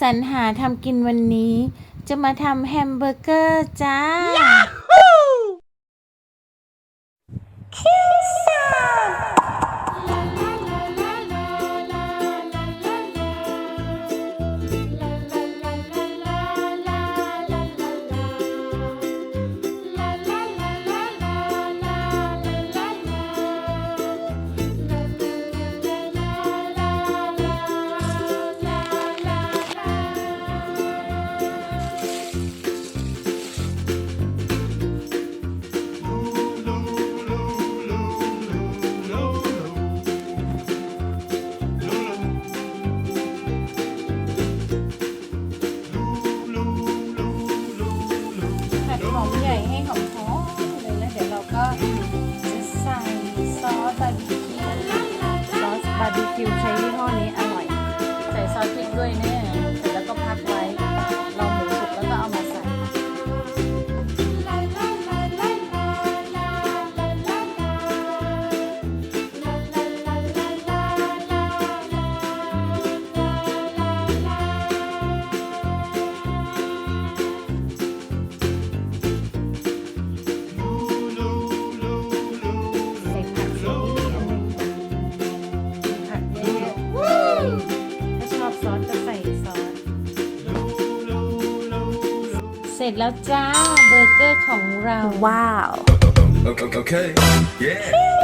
สรรหาทำกินวันนี้ จะมาทำแฮมเบอร์เกอร์จ้า หอมใหญ่ให้หอมหอมเลยแล้วเดี๋ยวเราก็จะใส่ซอสบาร์บีคิวซอสบาร์บีคิวใช้ยี่ห้อนี้อร่อย ใส่ซอสพริกด้วยเนี่ย ซอสก็ใส่ซอส เสร็จแล้วจ้าเบอร์เกอร์ของเรา ว้าว Okay. okay. Yeah.